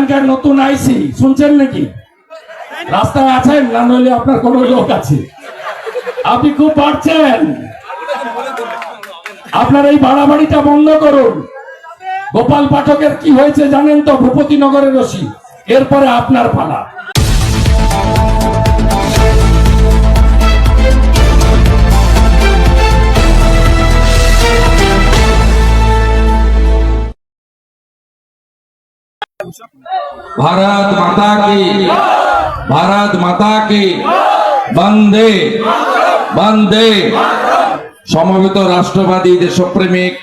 এখানকার নতুন আইসি, শুনছেন নাকি? রাস্তায় আছেন, না নইলে আপনার কোন লোক আছে। আপনি খুব বাড়ছেন আপনার এই বাড়াবাড়িটা বন্ধ করুন। গোপাল পাঠকের কি হয়েছে জানেন তো? ভূপতি নগরের রশি এরপরে আপনার পালা। भारत माता की भारत माता की বন্দে বন্দে সমবেত রাষ্ট্রবাদী দেশপ্রেমিক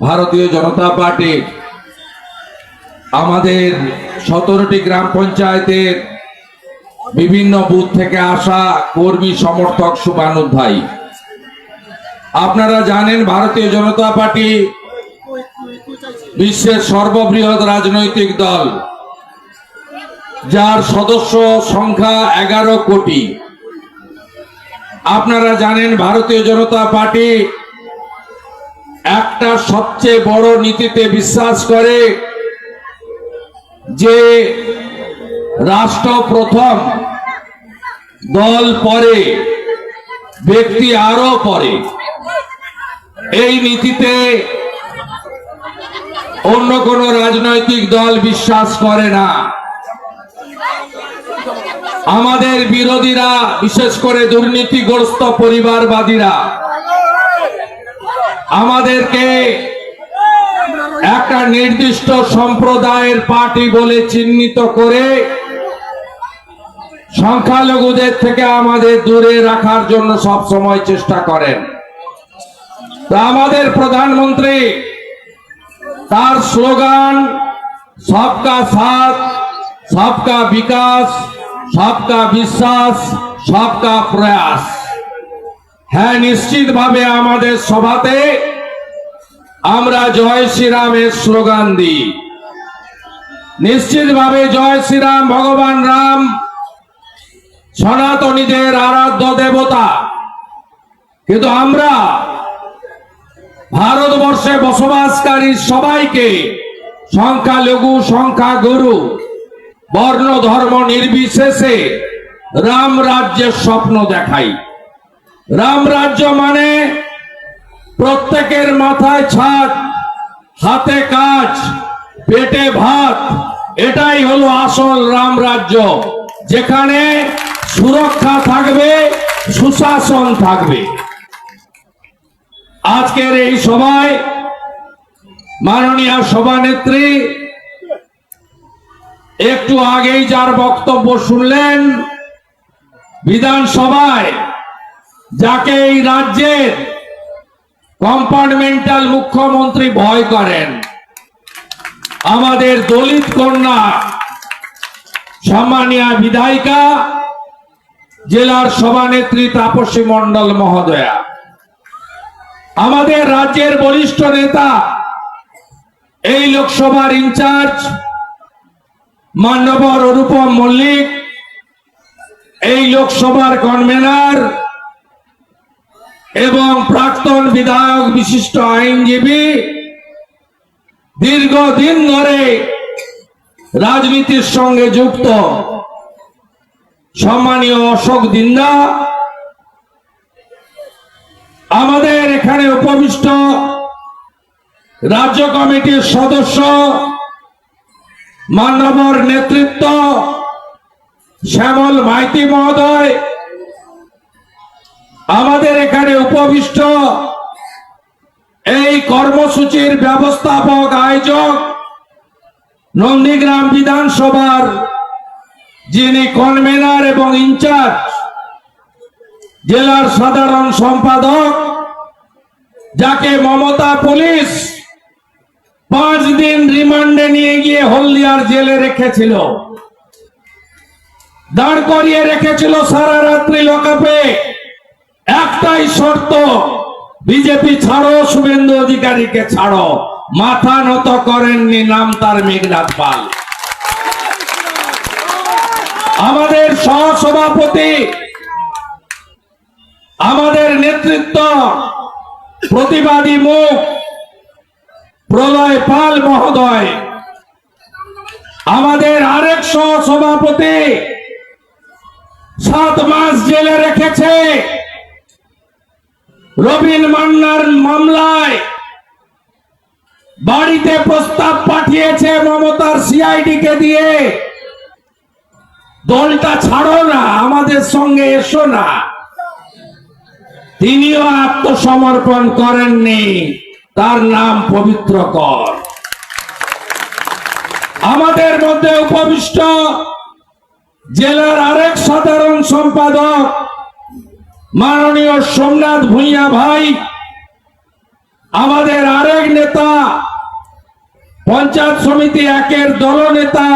ভারতীয় জনতা পার্টি আমাদের সতেরোটি গ্রাম পঞ্চায়েতের বিভিন্ন বুথ থেকে আসা কর্মী সমর্থক শুভানুধ্যায়ী আপনারা জানেন ভারতীয় জনতা পার্টি বিশ্বের সর্ববৃহৎ রাজনৈতিক দল, যার সদস্য সংখ্যা এগারো কোটি। আপনারা জানেন ভারতীয় জনতা পার্টি একটা সবচেয়ে বড় নীতিতে বিশ্বাস করে যে রাষ্ট্র প্রথম, দল পরে, ব্যক্তি আরও পরে। এই নীতিতে অন্য কোন রাজনৈতিক দল বিশ্বাস করে না। আমাদের বিরোধীরা, বিশেষ করে দুর্নীতিগ্রস্ত পরিবারবাদীরা, আমাদেরকে একটা নির্দিষ্ট সম্প্রদায়ের পার্টি বলে চিহ্নিত করে সংখ্যালঘুদের থেকে আমাদের দূরে রাখার জন্য সব সময় চেষ্টা করেন। তা আমাদের প্রধানমন্ত্রী তার স্লোগান, সবকা সাথ, সবকা বিকাশ, সবকা বিশ্বাস, সবকা প্রয়াস। হ্যাঁ নিশ্চিতভাবে আমাদের সভাতে আমরা জয় শ্রীরামের স্লোগান দিই। নিশ্চিতভাবে জয় শ্রীরাম, ভগবান রাম, সনাতনীদের আরাধ্য দেবতা। কিন্তু আমরা ভারতবর্ষে বসবাসকারী সবাইকে সংখ্যালঘু, সংখ্যাগুরু বর্ণ ধর্ম নির্বিশেষে রাম রাজ্যের স্বপ্ন দেখাই। রাম রাজ্য মানে প্রত্যেকের মাথায় ছাদ, হাতে কাজ, পেটে ভাত, এটাই হলো আসল রাম রাজ্য, যেখানে সুরক্ষা থাকবে, সুশাসন থাকবে। আজকের এই সভায় মাননীয় সভানেত্রী, একটু আগেই যার বক্তব্য শুনলেন, বিধানসভায় যাকে এই রাজ্যের কম্পার্টমেন্টাল মুখ্যমন্ত্রী ভয় করেন, আমাদের দলিত কন্যা, সম্মানীয় বিধায়িকা, জেলার সভানেত্রী তাপসী মণ্ডল মহোদয়া। আমাদের রাজ্যের বরিষ্ঠ নেতা, এই লোকসভার ইনচার্জ, মান্যবর অনুপম মল্লিক, এই লোকসভার কনভেনার এবং প্রাক্তন বিধায়ক বিশিষ্ট আইনজীবী, দীর্ঘদিন ধরে রাজনীতির সঙ্গে যুক্ত। সম্মানীয় অশোক দিন্দা আমাদের এখানে উপবিষ্ট রাজ্য কমিটির সদস্য, মান্যবর নেতৃত্ব, শ্যামল মাইতি মহোদয়, আমাদের এখানে উপবিষ্ট এই কর্মসূচির ব্যবস্থাপক আয়োজক নন্দীগ্রাম বিধানসভার যিনি কনভেনার এবং ইনচার্জ জেলার সাধারণ সম্পাদক, যাকে মমতা পুলিশ পাঁচ দিন রিমান্ডে নিয়ে গিয়ে হলদিয়ার জেলে রেখেছিল। দাঁড় করিয়ে রেখেছিল সারা রাত্রি লকাপে একটাই শর্ত, বিজেপি ছাড়ো, শুভেন্দু অধিকারীকে ছাড়ো। মাথা নত করেননি নাম তার মেঘনাথ পাল। আমাদের সহসভাপতি আমাদের নেতৃত্ব প্রতিবাদী মুখ প্রলয় পাল মহোদয়, আমাদের আরেক সভাপতি সাত মাস জেলে রেখেছে। রবীন মান্নার মামলায় বাড়িতে প্রস্তাব পাঠিয়েছে মমতার সিআইডি কে দিয়ে। দলটা ছাড়ো না, আমাদের সঙ্গে এসো না। তিনিও আত্মসমর্পণ করেননি। তার নাম পবিত্র কর। আমাদের মধ্যে উপবিষ্ট জেলার আরেক সাধারণ সম্পাদক মাননীয় সোমনাথ ভূঁইয়া ভাই, আমাদের আরেক নেতা, পঞ্চায়েত সমিতি একের দলনেতা,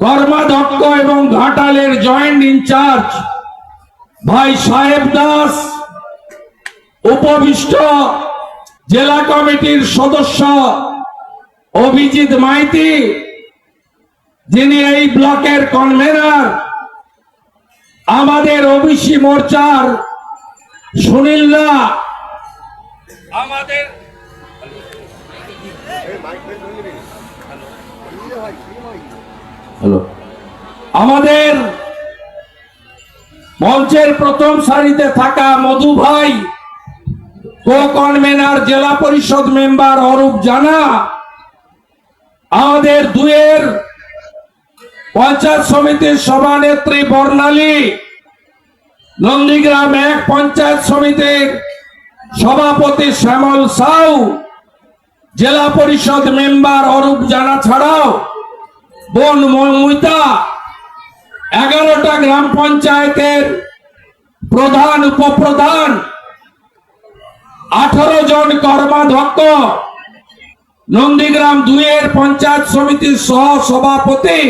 কর্মাধ্যক্ষ এবং ঘাটালের জয়েন্ট ইনচার্জ ভাই সাহেব দাস উপবিষ্ট জেলা কমিটির সদস্য অভিজিৎ মাইতি যিনি এই ব্লকের কনভেনার আমাদের ওবিসি মোর্চার সুনীলদা আমাদের হ্যালো। আমাদের মঞ্চের প্রথম সারিতে থাকা মধু ভাই কো কনভেনার জেলা পরিষদ মেম্বার অরূপ জানা, আমাদের দুয়ের পঞ্চায়েত সমিতির সভানেত্রী বর্ণালী, নন্দীগ্রাম এক পঞ্চায়েত সমিতির সভাপতি শ্যামল সাউ, জেলা পরিষদ মেম্বার অরূপ জানা ছাড়াও বন মমিতা এগারোটা গ্রাম পঞ্চায়েতের প্রধান, উপপ্রধান, আঠারো জন কর্মাধ্যক্ষ, নন্দীগ্রাম দুইয়ের পঞ্চায়েত সমিতির সহ সভাপতি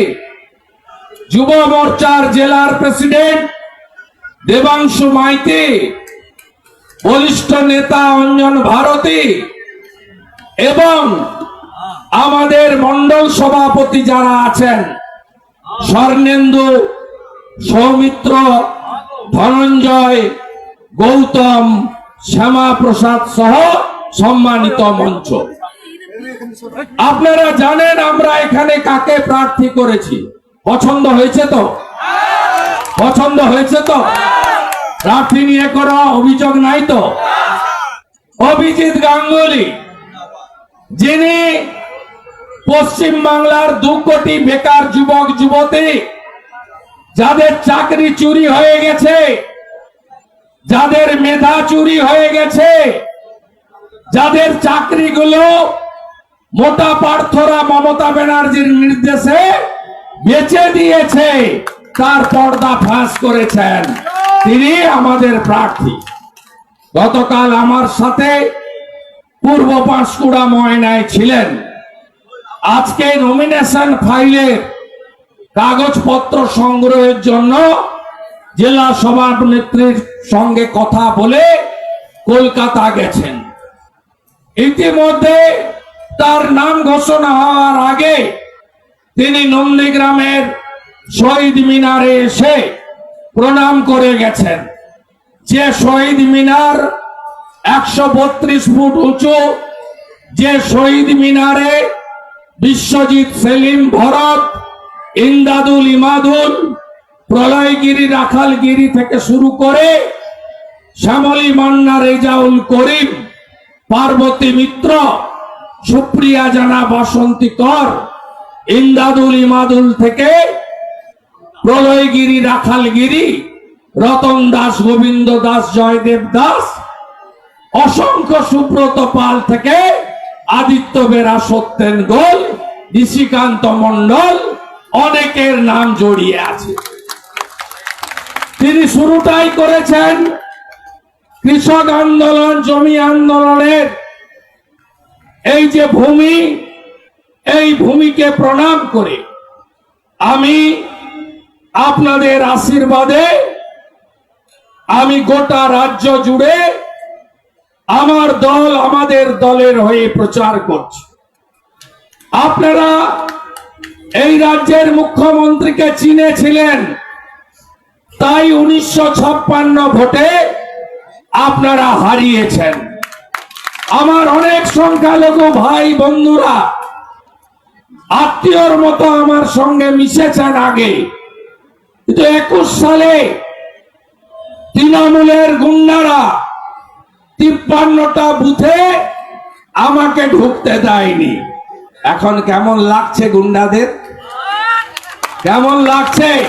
যুব মোর্চার জেলার প্রেসিডেন্ট, দেবাংশু মাইতি, বলিষ্ঠ নেতা অঞ্জন ভারতী এবং আমাদের মন্ডল সভাপতি যারা আছেন। স্বর্ণেন্দু, সৌমিত্র, ধনঞ্জয়, গৌতম শ্যামা প্রসাদ সহ সম্মানিত মঞ্চ। আপনারা জানেন আমরা এখানে কাকে প্রার্থী করেছি? পছন্দ হয়েছে তো? পছন্দ হয়েছে তো? প্রার্থী নিয়ে কোনো অভিযোগ নাই তো? অভিজিৎ গাঙ্গুলি, যিনি পশ্চিম বাংলার দু কোটি বেকার যুবক, যুবতী, যাদের চাকরি চুরি হয়ে গেছে, যাদের মেধা চুরি হয়ে গেছে, যাদের চাকরিগুলো মোটা পার্থরা মমতা ব্যানার্জির নির্দেশে বেচে দিয়েছে, তার পর্দা ফাঁস করেছেন। তিনি আমাদের প্রার্থী। গতকাল আমার সাথে পূর্ব পাঁশকুড়া ময়নায় ছিলেন। আজকে নমিনেশন ফাইলের কাগজপত্র সংগ্রহের জন্য জেলা সভানেত্রীর সঙ্গে কথা বলে কলকাতা গেছেন। ইতিমধ্যে তার নাম ঘোষণা হওয়ার আগে তিনি নন্দীগ্রামের শহীদ মিনারে এসে প্রণাম করে গেছেন। যে শহীদ মিনার একশো বত্রিশ ফুট উঁচু, যে শহীদ মিনারে বিশ্বজিৎ সেলিম ভরত, ইন্দাদুল ইমাদুল, প্রলয়গিরি রাখালগিরি থেকে শুরু করে শ্যামলী মান্না, রেজাউল করিম, পার্বতী মিত্র, সুপ্রিয়া জানা, বসন্তী কর, ইন্দাদুল ইমাদুল থেকে প্রলয়গিরি রাখালগিরি, রতন দাস, গোবিন্দ দাস, জয়দেব দাস, অসংখ্য সুব্রত পাল থেকে আদিত্য বেরা সত্যেন গোল নিশিকান্ত মন্ডল অনেকের নাম জড়িয়ে আছে। তিনি শুরুটাই করেছেন কৃষক আন্দোলন, জমি আন্দোলনের। এই যে ভূমি, এই ভূমিকে প্রণাম করে আমি আপনাদের আশীর্বাদে আমি গোটা রাজ্য জুড়ে আমার দল আমাদের দলের হয়ে প্রচার করছে। আপনারা এই রাজ্যের মুখ্যমন্ত্রীকে চিনেছিলেন। তাই উনিশশো ছাপ্পান্ন ভোটে আপনারা হারিয়েছেন। আমার অনেক সংখ্যালঘু ভাই বন্ধুরা, আত্মীয়র মতো আমার সঙ্গে মিশেছেন আগে। কিন্তু একুশ সালে তৃণমূলের গুন্ডারা তিপ্পান্নটা বুথে আমাকে ঢুকতে দেয়নি। এখন কেমন লাগছে গুন্ডাদের? কেমন লাগছে?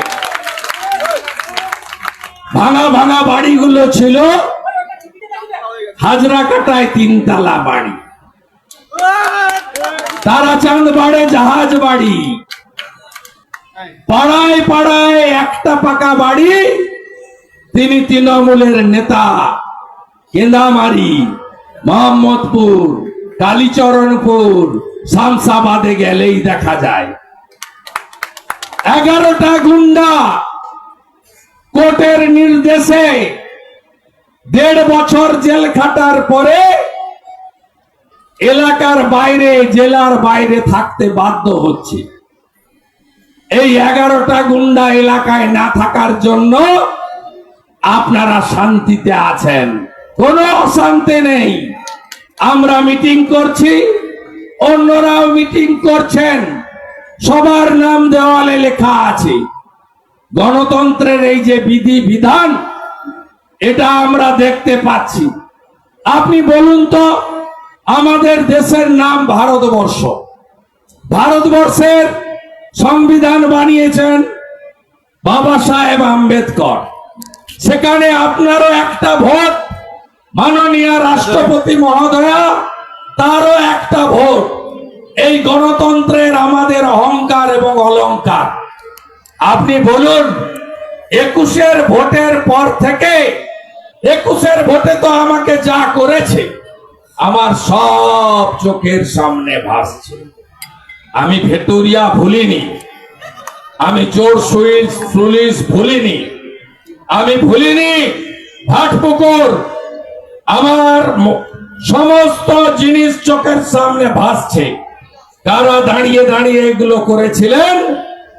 ভাঙা ভাঙা বাড়িগুলো ছিল। হাজরা কাটায় তিনতলা বাড়ি। তারাচাঁদ বাড়ে জাহাজ বাড়ি। পাড়ায় পাড়ায় একটা পাকা বাড়ি। তিনি তৃণমূলের নেতা। কেন্দামারি, মোহাম্মদপুর, কালীচরণপুর, শামসাবাদে গেলেই দেখা যায়। এগারোটা গুন্ডা কোর্টের নির্দেশে দেড় বছর জেল খাটার পরে এলাকার বাইরে, জেলার বাইরে থাকতে বাধ্য হচ্ছে। এই এগারোটা গুন্ডা এলাকায় না থাকার জন্য আপনারা শান্তিতে আছেন। কোনো অশান্তি নেই। আমরা মিটিং করছি, অন্যরাও মিটিং করছেন। সবার নাম দেওয়ালে লেখা আছে। গণতন্ত্রের এই যে বিধি বিধান, এটা আমরা দেখতে পাচ্ছি। আপনি বলুন তো, আমাদের দেশের নাম ভারতবর্ষ। ভারতবর্ষের সংবিধান বানিয়েছেন বাবা সাহেব আম্বেদকর। সেখানে আপনারও একটা ভোট মাননীয় রাষ্ট্রপতি মহোদয়া, তারও একটা ভোট, এই গণতন্ত্রের আমাদের অহংকার এবং অলংকার। আপনি বলুন, একুশের ভোটের পর থেকে, একুশের ভোটে তো আমাকে যা করেছে, আমার সব চোখের সামনে ভাসছে। আমি ভেতুরিয়া ভুলিনি, আমি চোর সুইচ পুলিশ ভুলিনি, আমি ভুলিনি, ভাটপুকুর আমার সমস্ত জিনিস চোখের সামনে ভাসছে। কারা দাঁড়িয়ে দাঁড়িয়ে এগুলো করেছিলেন,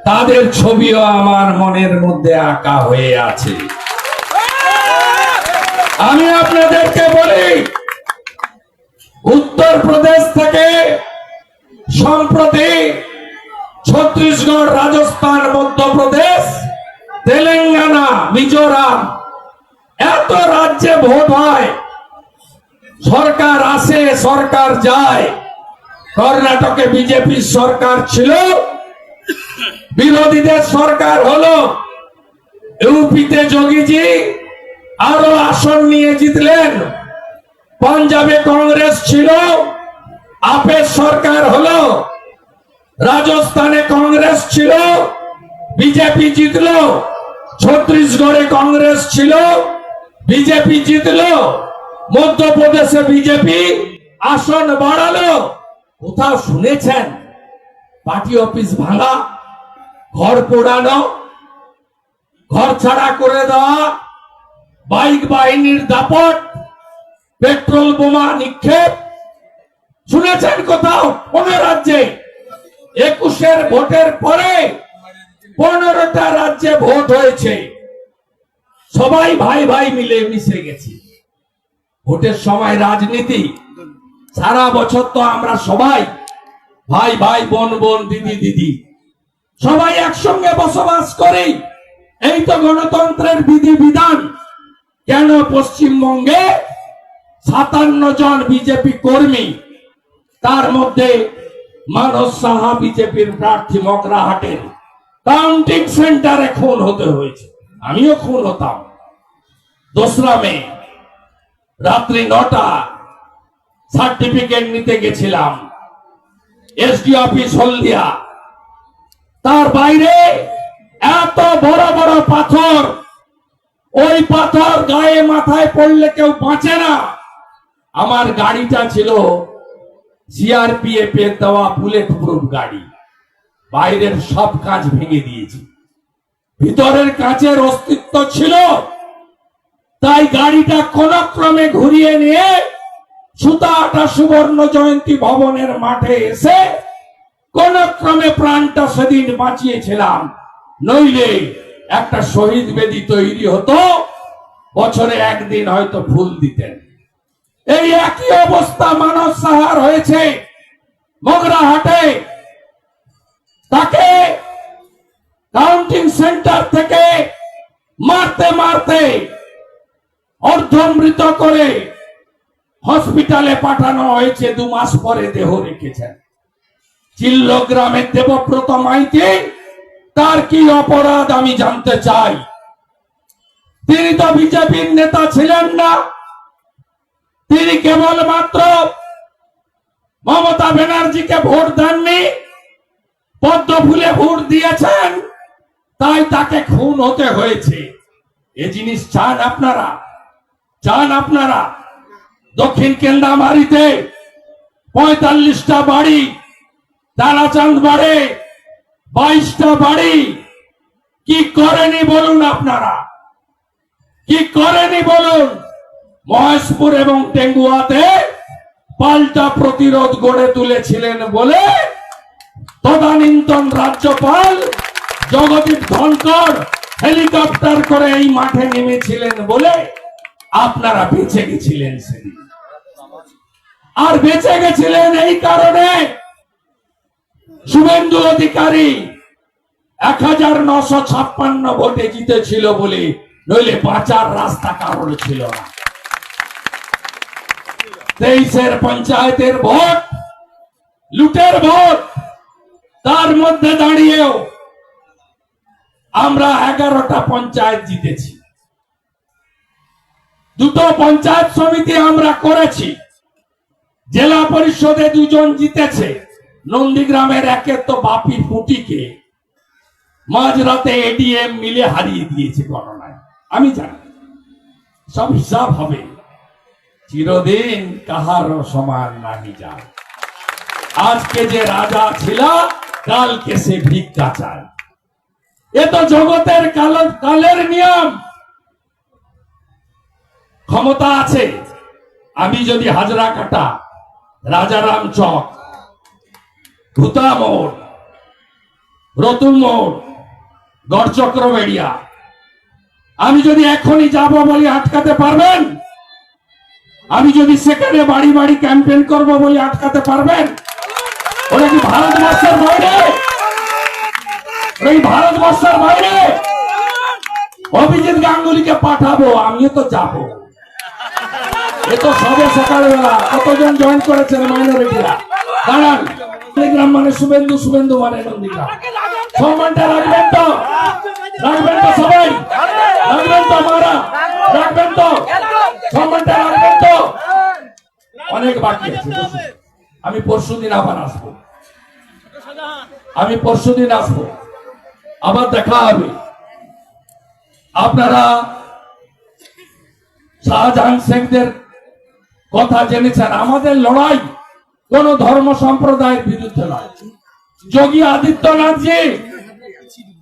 তাদের ছবিও আমার মনের মধ্যে আঁকা হয়ে আছে। আমি আপনাদেরকে বলি, উত্তরপ্রদেশ থেকে সম্প্রতি ছত্তিশগড়, রাজস্থান, মধ্যপ্রদেশ, তেলেঙ্গানা, মিজোরাম, এত রাজ্যে ভোট হয়। সরকার আসে সরকার যায়। কর্ণাটকে বিজেপি সরকার ছিল, বিরোধীদের সরকার হলো। ইউপিতে যোগীজি আরও আসন নিয়ে জিতলেন। পাঞ্জাবে কংগ্রেস ছিল, আপের সরকার হলো। রাজস্থানে কংগ্রেস ছিল, বিজেপি জিতলো। ছত্তিশগড়ে কংগ্রেস ছিল, বিজেপি জিতলো। মধ্যপ্রদেশে বিজেপি আসন বাড়ালো কোথাও শুনেছেন? পার্টি অফিস ভাঙা, ঘর পোড়ানো, ঘর ছাড়া করে দেওয়া, বাইক বাহিনীর দাপট, পেট্রোল বোমা নিক্ষেপ। শুনেছেন কোথাও কোন রাজ্যে? একুশের ভোটের পরে পনেরোটা রাজ্যে ভোট হয়েছে। সবাই ভাই ভাই মিলে মিশে গেছি। ভোটের সময় রাজনীতি। সারা বছর তো আমরা সবাই ভাই ভাই, বোন বোন, দিদি দিদি, সবাই একসঙ্গে বসবাস করি। এই তো গণতন্ত্রের বিধি বিধান। কেন পশ্চিমবঙ্গে সাতান্ন জন বিজেপি কর্মী, তার মধ্যে মানস সাহা বিজেপির প্রার্থী মগরাহাটের কাউন্টিং সেন্টারে খুন হতে হয়েছে। আমিও খুন হতাম। দোসরা মে রাত্রি নটা সার্টিফিকেট নিতে গেছিলাম। SD office Haldia. তার বাইরে এত বড় বড় পাথর। ওই পাথর গায়ে মাথায় পড়লে কেউ বাঁচে না। আমার গাড়িটা ছিল সিআরপিএফ এর দেওয়া বুলেট প্রুফ গাড়ি। বাইরের সব কাজ ভেঙে দিয়েছি। ভিতরের কাঁচের অস্তিত্ব ছিল তাই গাড়িটা কোন ক্রমে ঘুরিয়ে নিয়ে সুতাটা সুবর্ণ জয়ন্তী ভবনের মাঠে এসে কোন ক্রমে প্রাণটা সেদিন বাঁচিয়েছিলাম। নইলে একটা শহীদ বেদি তৈরি হতো, বছরে একদিন হয়তো ফুল দিতেন। এই একই অবস্থা মানব সাহার হয়েছে মগরাহাটে তাকে কাউন্টিং সেন্টার থেকে মারতে মারতে অর্ধমৃত করে হসপিটালে পাঠানো হয়েছে, দু মাস পরে দেহ রেখেছেন। চিল্ল গ্রামের দেবব্রত মাইতি, তার কি অপরাধ আমি জানতে চাই। তিনি তো বিজেপির নেতা ছিলেন না। তিনি কেবলমাত্র মমতা ব্যানার্জিকে ভোট দেননি, পদ্ম ফুলে ভোট দিয়েছেন, তাই তাকে খুন হতে হয়েছে। এ জিনিস চান আপনারা? চান আপনারা। দক্ষিণ কেন্দ্রামারিতে পঁয়তাল্লিশটা বাড়ি তারাচাঁদ বাড়ে, বাইশটা বাড়ি। কি করেনি বলুন আপনারা? কি করেনি বলুন? মহেশপুর এবং টেঙ্গুয়াতে পাল্টা প্রতিরোধ গড়ে তুলেছিলেন বলে তদানীন্তন রাজ্যপাল জগদীপ ধনকর হেলিকপ্টার করে এই মাঠে নেমেছিলেন বলে আপনারা বেঁচে গেছিলেন সেদিন। আর বেঁচে গেছিলেন এই কারণে শুভেন্দু অধিকারী এক হাজার নশো ছাপ্পান্ন ভোটে জিতেছিল বলে, নইলে বাঁচার রাস্তা কারণ ছিল না। তেইশের পঞ্চায়েতের ভোট, লুটের ভোট, তার মধ্যে দাঁড়িয়েও আমরা এগারোটা পঞ্চায়েত জিতেছি। দুটো পঞ্চায়েত সমিতি আমরা করেছি। জেলা পরিষদে দুজন জিতেছে। নন্দীগ্রামের একে তো বাপি ফুটিকে মাঝরাতে এডিএম মিলে হারিয়ে দিয়েছে গণনায়। আমি জানি। সব হিসাব হবে। চিরদিন কাহারও সমান নাহি যায় আজকে যে রাজা ছিল, কালকে সে ভিক্ষা চায়। এ তো জগতের কাল কালের নিয়ম। ক্ষমতা আছে। আমি যদি হাজরা কাটা, রাজারাম চক ভূতা মোড়, রতুল মোড়, গড়চক্র বেড়িয়া, আমি যদি এখনই যাব বলে আটকাতে পারবেন? আমি যদি সেখানে বাড়ি বাড়ি ক্যাম্পেইন করব বলে আটকাতে পারবেন? ওরা কি ভারতবর্ষের বাইরে? কি ভারতবর্ষের বাইরে? অভিজিৎ গাঙ্গুলিকে পাঠাবো, আমিও তো যাব। এ তো সবে সকালবেলা কতজন জয়েন করেছেন মাইনরিটিরা দাঁড়ান নন্দীগ্রাম মানে শুভেন্দু শুভেন্দু মানে নন্দীগ্রাম সম্মানটা রাখবেন তো? রাখবেন তো সবাই? রাখবেন তো রাখবেন তো? সম্মানটা রাখবেন তো? অনেক বাকি আছে আমি পরশু দিন আবার আসব। আমি পরশু দিন আসব। আবার দেখা হবে। আপনারা শাহজাহান শেখদের কথা জেনেছেন, আমাদের লড়াই কোন ধর্ম সম্প্রদায়ের বিরুদ্ধে নয়। যোগী আদিত্যনাথজি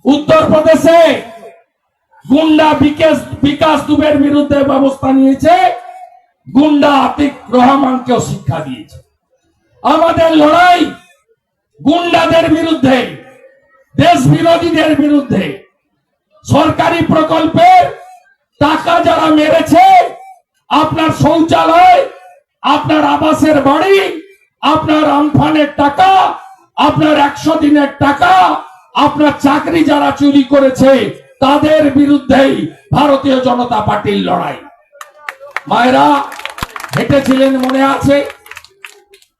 উত্তরপ্রদেশে গুন্ডা বিকাশ বিকাশ দুবের বিরুদ্ধে ব্যবস্থা নিয়েছে, গুন্ডা আতিক রহমানকেও শিক্ষা দিয়েছে। আমাদের লড়াই গুন্ডাদের বিরুদ্ধে দেশ বিরোধীদের বিরুদ্ধে। সরকারি প্রকল্পের টাকা যারা মেরেছে, আপনার শৌচালয় আপনার আবাসের বাড়ি, আপনার আমফানের টাকা, আপনার একশো দিনের টাকা, আপনার চাকরি যারা চুরি করেছে, তাদের বিরুদ্ধেই ভারতীয় জনতা পার্টির লড়াই। মায়েরা, হেঁটেছিলেন মনে আছে?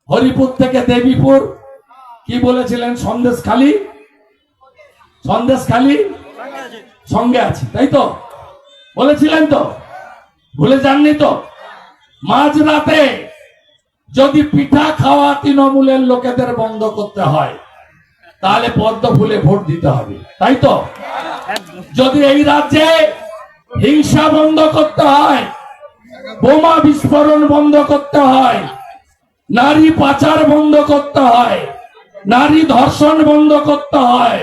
হরিপুর থেকে দেবীপুর। কি বলেছিলেন? সন্দেশ খালি সন্দেশ খালি সঙ্গে আছে, তাই তো? বলেছিলেন তো? ভুলে যাননি তো? মাঝরাতে যদি পিঠা খাওয়া তৃণমূলের লোকেদের বন্ধ করতে হয়, তাহলে পদ্ম ফুলে ভোট দিতে হবে, তাই তো? যদি এই রাজ্যে হিংসা বন্ধ করতে হয়, বোমা বিস্ফোরণ বন্ধ করতে হয়, নারী পাচার বন্ধ করতে হয়, নারী ধর্ষণ বন্ধ করতে হয়,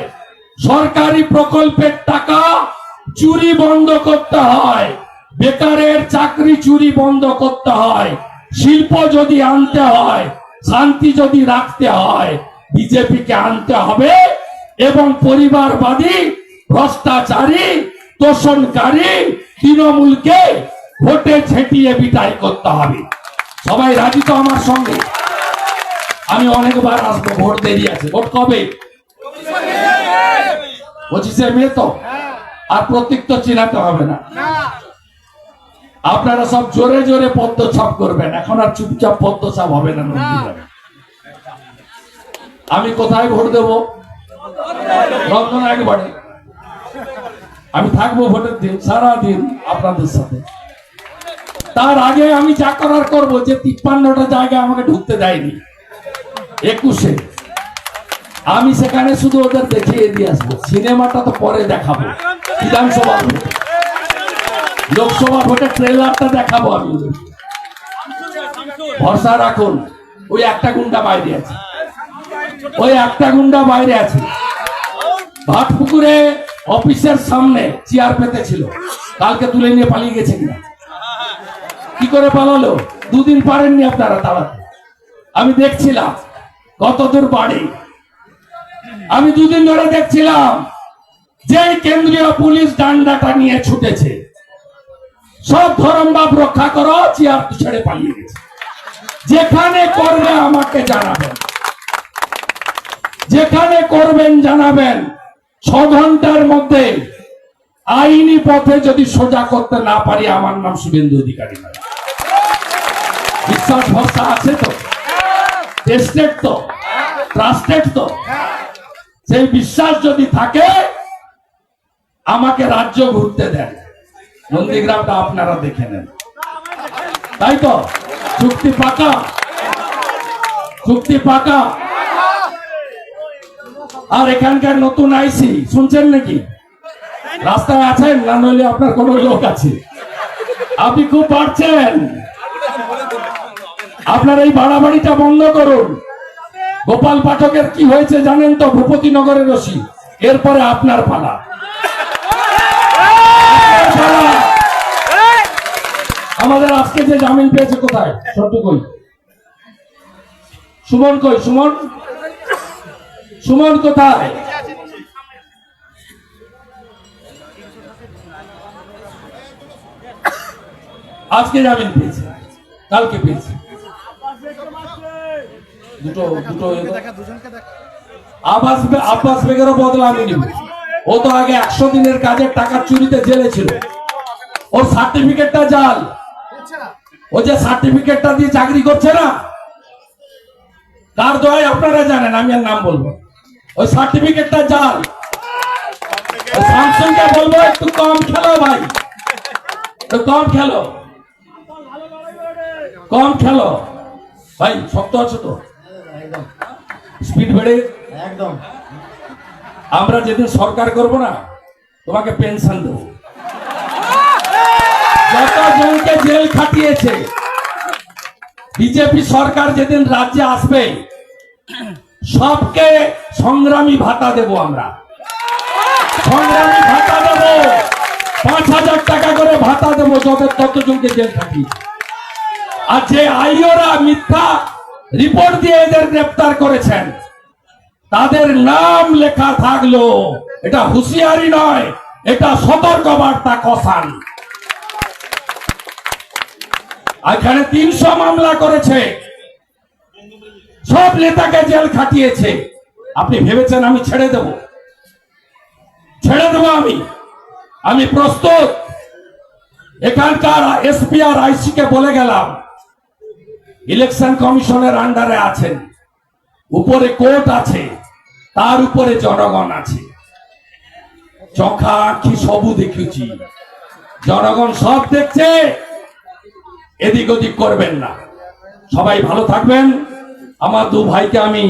সরকারি প্রকল্পের টাকা চুরি বন্ধ করতে হয় বেকারের চাকরি চুরি বন্ধ করতে হয়। শিল্প যদি আনতে হয়, শান্তি যদি রাখতে হয়, বিজেপিকে আনতে হবে এবং পরিবারবাদী, ভ্রষ্টাচারী, তোষণকারী তৃণমূলকে ভোটে ছেটিয়ে বিদায় করতে হবে। সবাই রাজি তো আমার সঙ্গে? আমি অনেকবার আসব, ভোট দেরি আছে। ভোট কবে? পঁচিশে মে তো? আর প্রতীক তো চিনাতে হবে না। আপনারা সব জোরে জোরে পদ্মছাপ করবেন। এখন আর চুপচাপ পদ্মছাপ হবে না আমি কোথায় ভোট দেব? রঞ্জন একবারে আমি থাকব ভোটের দিন সারা দিন আপনাদের সাথে। তার আগে আমি যা করার করব, যে তিপ্পান্নটা জায়গা আমাকে ঢুকতে দেয়নি। একুশে। আমি সেখানে শুধু ওদের দেখিয়ে দিয়ে আসব। সিনেমাটা তো পরে দেখাবো। বিধানসভা লোকসভা ভোটে ট্রেলারটা দেখাবো আমি। ভরসা রাখুন, ওই একটা গুন্ডা বাইরে আছে। ওই একটা গুন্ডা বাইরে আছে। ভাটপুকুরে অফিসের সামনে চেয়ার পেতে ছিল। কালকে তুলে নিয়ে পালিয়ে গেছে কিনা? কি করে পালালো? দুদিন পারেননি আপনারা তাড়াতে আমি দেখছিলাম কত দূর বাড়ি। আমি দুদিন ধরে দেখছিলাম যে কেন্দ্রীয় পুলিশ ডান্ডাটা নিয়ে ছুটেছে। সব ধরম বাপ রক্ষা করো, চেয়ার ছেড়ে পালিয়ে গেছে। যেখানে করবে আমাকে জানাবেন। যেখানে করবেন জানাবেন। ছ ঘণ্টার মধ্যে আইনি পথে যদি সোজা করতে না পারি, আমার নাম শুভেন্দু অধিকারী নয়। বিশ্বাস, ভরসা আছে তো? টেস্টেড তো? ট্রাস্টেড তো? সেই বিশ্বাস যদি থাকে, আমাকে রাজ্য ঘুরতে দেন। নন্দীগ্রামটা আপনারা দেখে নেন। তাই তো? চুক্তি পাকা? চুক্তি পাকা? আর এখানকার নতুন আইসি, শুনছেন নাকি? রাস্তায় আছেন না নইলে আপনার কোনো লোক আছে? আপনি খুব পারছেন আপনার এই বাড়াবাড়িটা বন্ধ করুন। গোপাল পাঠকের কি হয়েছে জানেন তো? ভূপতি নগরের রশি এরপরে আপনার পালা। আপনার পালা। আমাদের আজকে যে জামিন পেয়েছে কোথায়? সট্টু কই? সুমন কই? সুমন? সুমন কোথায়? আজকে জামিন পেয়েছে। কালকে পেয়েছে। দুটো দুটো আব্বাস বেগেরও বদলা আমি নিব। ও তো আগে একশো দিনের কাজের টাকা চুরিতে জেলে ছিল ওর সার্টিফিকেটটা জাল। ও যে সার্টিফিকেটটা দিয়ে চাকরি করছে না তার দয় আপনারা জানেন আমি আর নাম বলব ওই সার্টিফিকেটটা জাল ওই স্যামসুংকে বলব একটু কম খেলো ভাই। একটু কম খেলো। কম খেলো। ভাই শক্ত আছো তো? স্পিড বেড়ে একদম। আমরা যেদিন সরকার করব না তোমাকে পেনশন দেবো। যত জনকে জেল খাটিয়েছে, বিজেপি সরকার যেদিন রাজ্যে আসবে, সবকে সংগ্রামী ভাতা দেব আমরা। সংগ্রামী ভাতা দেব। পাঁচ হাজার টাকা করে ভাতা দেবো যত ততজনকে জেল খাটিয়েছে আর যে আইওরা মিথ্যা রিপোর্ট দিয়ে এদের গ্রেপ্তার করেছেন, তাদের নাম লেখা থাকল, এটা হুঁশিয়ারি নয়, এটা সতর্ক বার্তা কসান। এখানে তিনশো মামলা করেছে। সব নেতাকে জেল খাটিয়েছে। আপনি ভেবেছেন আমি ছেড়ে দেব? ছেড়ে দেব আমি। আমি প্রস্তুত। এখানকার এসপি আর আইসি কে বলে গেলাম, ইলেকশন কমিশনের আন্ডারে আছেন। উপরে কোর্ট আছে, তার উপরে জনগণ আছে। চোখা আখি সবু দেখেছি। জনগণ সব দেখছে। এদিক ওদিক করবেন না। সবাই ভালো থাকবেন। আমার দু ভাইকে আমি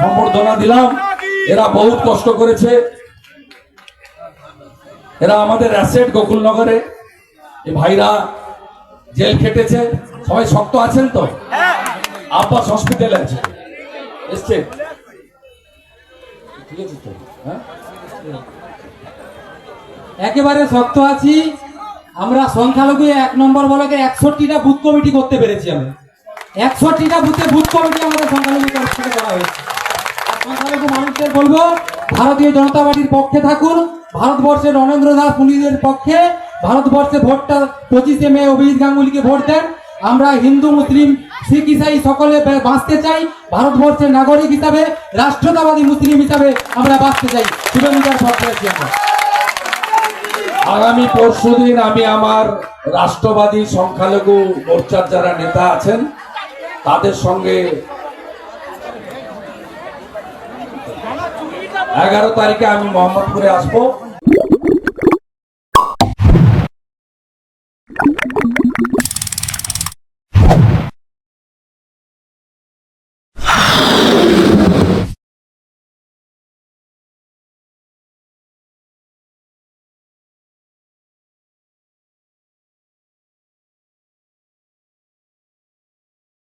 সম্বর্ধনা দিলাম। এরা বহুত কষ্ট করেছে। এরা আমাদের অ্যাসেট গোকুলনগরে। এ ভাইরা জেল খেটেছে। সবাই শক্ত আছেন তো? আব্বাস হসপিটালে আছে। এসছে? ঠিক আছে তো? হ্যাঁ? একেবারে শক্ত আছি। আমরা সংখ্যালঘু এক নম্বর বলকে একষট্টিটা বুথ কমিটি করতে পেরেছি আমি। একষট্টিটা বুথে বুথ কমিটি আমাদের সংখ্যালঘু তরফ থেকে করা হয়েছে। সংখ্যালঘু মানুষদের বলব, ভারতীয় জনতা পার্টির পক্ষে থাকুন। ভারতবর্ষের নরেন্দ্র দাস পুলিশের পক্ষে। ভারতবর্ষে ভোটটা পঁচিশে মে অভিজিৎ গাঙ্গুলিকে ভোট দেন। আমরা হিন্দু, মুসলিম, শিখ, ইসাই সকলে বাঁচতে চাই। ভারতবর্ষের নাগরিক হিসাবে, রাষ্ট্রতাবাদী মুসলিম হিসাবে আমরা বাঁচতে চাই। শুভেন্দুদার আমরা। আগামী পরশু দিন আমি আমার রাষ্ট্রবাদী সংখ্যালঘু মোর্চার যারা নেতা আছেন, তাদের সঙ্গে এগারো তারিখে আমি মোহাম্মদপুরে আসব।